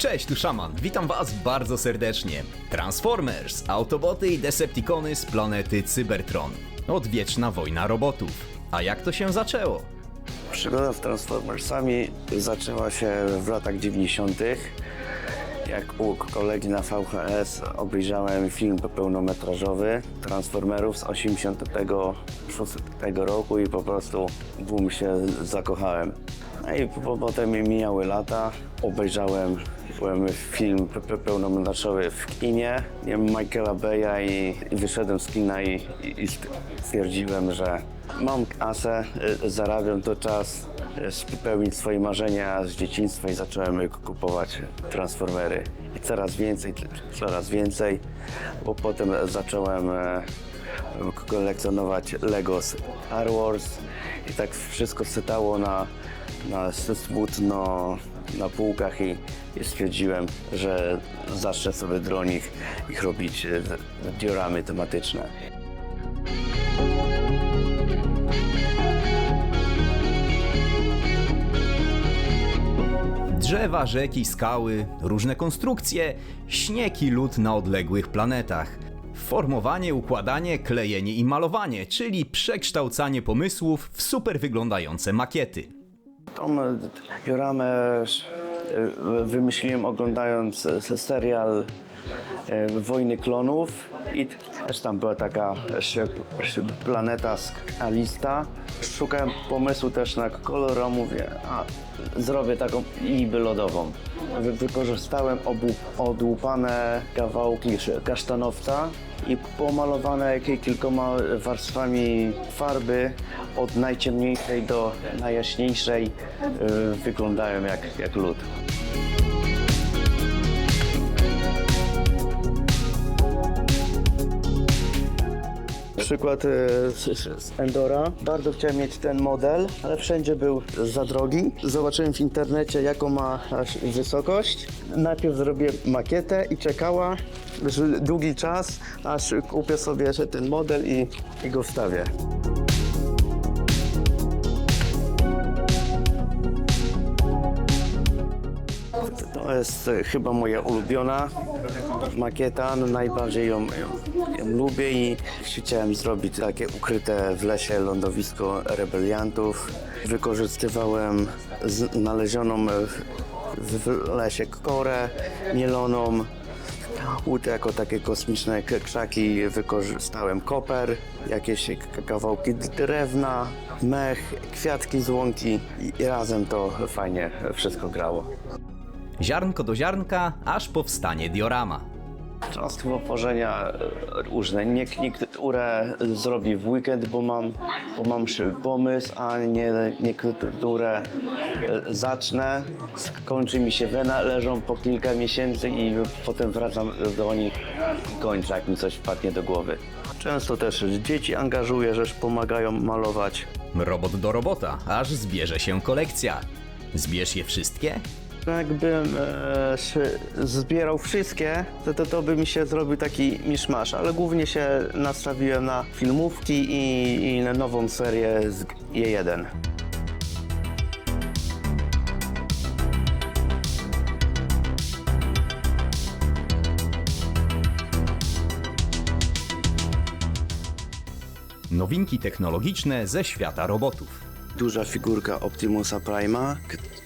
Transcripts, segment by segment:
Cześć, tu Szaman. Witam Was bardzo serdecznie. Transformers, Autoboty i Decepticony z planety Cybertron. Odwieczna wojna robotów. A jak to się zaczęło? Przygoda z Transformersami zaczęła się w latach 90. Jak u kolegi na VHS obejrzałem film pełnometrażowy Transformerów z 86 roku i po prostu boom się zakochałem. No i po, potem mijały lata, obejrzałem byłem film pe- pe- w kinie, nie Michaela Beya i, i wyszedłem z kina i, i, i stwierdziłem, że mam kasę, y, zarabiam to czas y, spełnić swoje marzenia z dzieciństwa i zacząłem kupować Transformery. I coraz więcej, coraz więcej, bo potem zacząłem e, kolekcjonować Lego Star Wars i tak wszystko sytało na, na smutno na półkach i, i stwierdziłem, że zacznę sobie do nich ich robić e, dioramy tematyczne. Drzewa, rzeki, skały, różne konstrukcje, śnieg i lód na odległych planetach. Formowanie, układanie, klejenie i malowanie, czyli przekształcanie pomysłów w super wyglądające makiety. Tą e, dioramę e, wymyśliłem oglądając e, serial e, Wojny Klonów i też tam była taka planeta skalista. Szukałem pomysłu też na kolor, a mówię, a zrobię taką niby lodową. Wy- Wykorzystałem obu, odłupane kawałki sz- kasztanowca i pomalowane ki- kilkoma warstwami farby od najciemniejszej do najjaśniejszej y, wyglądają jak, jak lód. Przykład e, z, Endora. Bardzo chciałem mieć ten model, ale wszędzie był za drogi. Zobaczyłem w internecie, jaką ma wysokość. Najpierw zrobię makietę i czekała długi czas, aż kupię sobie ten model i, i go wstawię. To jest e, chyba moja ulubiona makieta, no najbardziej ją, ją, lubię i chciałem zrobić takie ukryte w lesie lądowisko rebeliantów. Wykorzystywałem znalezioną w, w lesie korę mieloną, Łód jako takie kosmiczne krzaki wykorzystałem koper, jakieś kawałki drewna, mech, kwiatki z łąki i razem to fajnie wszystko grało. Ziarnko do ziarnka, aż powstanie diorama. Cząstki tworzenia e, różne. Nie, niektóre zrobię w weekend, bo mam, bo mam pomysł, a nie, niektóre zacznę, skończy mi się wena, leżą po kilka miesięcy i potem wracam do nich i kończę, jak mi coś wpadnie do głowy. Często też dzieci angażuję, że pomagają malować. Robot do robota, aż zbierze się kolekcja. Zbierz je wszystkie? Jakbym e, szy- zbierał wszystkie, to, to, to by mi się zrobił taki miszmasz, ale głównie się nastawiłem na filmówki i, i na nową serię z G1. Nowinki technologiczne ze świata robotów. Duża figurka Optimusa Prima,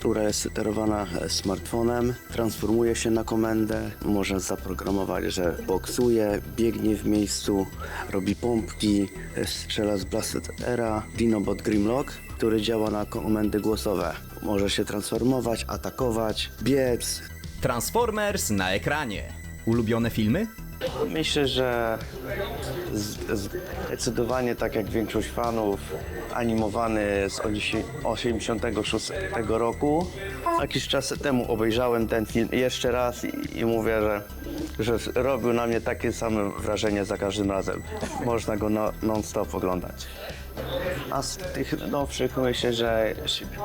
która jest sterowana smartfonem, transformuje się na komendę. Można zaprogramować, że boksuje, biegnie w miejscu, robi pompki, strzela z blastera. Dinobot Grimlock, który działa na komendy głosowe. Może się transformować, atakować, biec. Transformers na ekranie. Ulubione filmy? Myślę, że zdecydowanie tak jak większość fanów animowany z 86 roku. Jakiś czas temu obejrzałem ten film jeszcze raz i, i mówię, że, że robił na mnie takie same wrażenie za każdym razem. Można go no, non-stop oglądać. A z tych nowszych myślę, że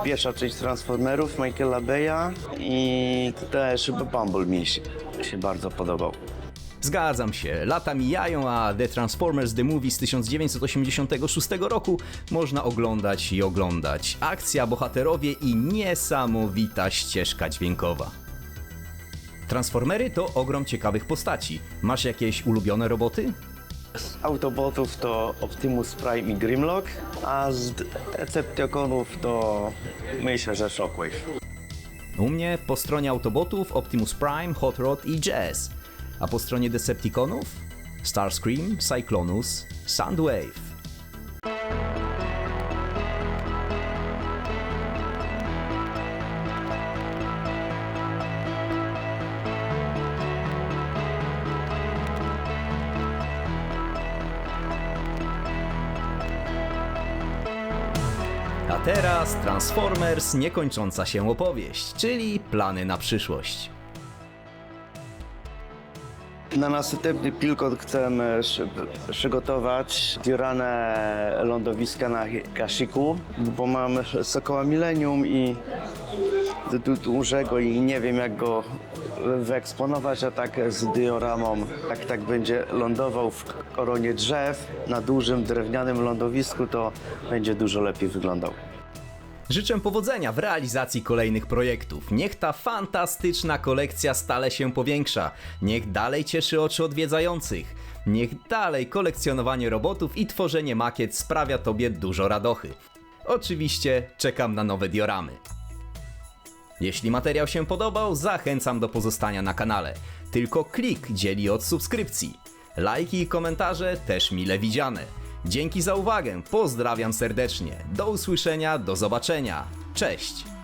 pierwsza część Transformerów Michaela Beya i też Bumble mi się, się bardzo podobał. Zgadzam się, lata mijają, a The Transformers The Movie z 1986 roku można oglądać i oglądać. Akcja, bohaterowie i niesamowita ścieżka dźwiękowa. Transformery to ogrom ciekawych postaci. Masz jakieś ulubione roboty? Z Autobotów to Optimus Prime i Grimlock, a z Decepticonów to myślę, że Shockwave. U mnie po stronie Autobotów Optimus Prime, Hot Rod i Jazz. A po stronie Decepticonów Starscream, Cyclonus, Soundwave. A teraz Transformers niekończąca się opowieść, czyli plany na przyszłość. Na następny pilkot chcemy przygotować diorane lądowiska na Kashiku, bo mam Sokoła Millennium i du- du- dużego i nie wiem jak go wyeksponować, a tak z dioramą, jak tak będzie lądował w koronie drzew na dużym drewnianym lądowisku, to będzie dużo lepiej wyglądał. Życzę powodzenia w realizacji kolejnych projektów. Niech ta fantastyczna kolekcja stale się powiększa. Niech dalej cieszy oczy odwiedzających. Niech dalej kolekcjonowanie robotów i tworzenie makiet sprawia Tobie dużo radochy. Oczywiście czekam na nowe dioramy. Jeśli materiał się podobał, zachęcam do pozostania na kanale. Tylko klik dzieli od subskrypcji. Lajki i komentarze też mile widziane. Dzięki za uwagę, pozdrawiam serdecznie. Do usłyszenia, do zobaczenia. Cześć!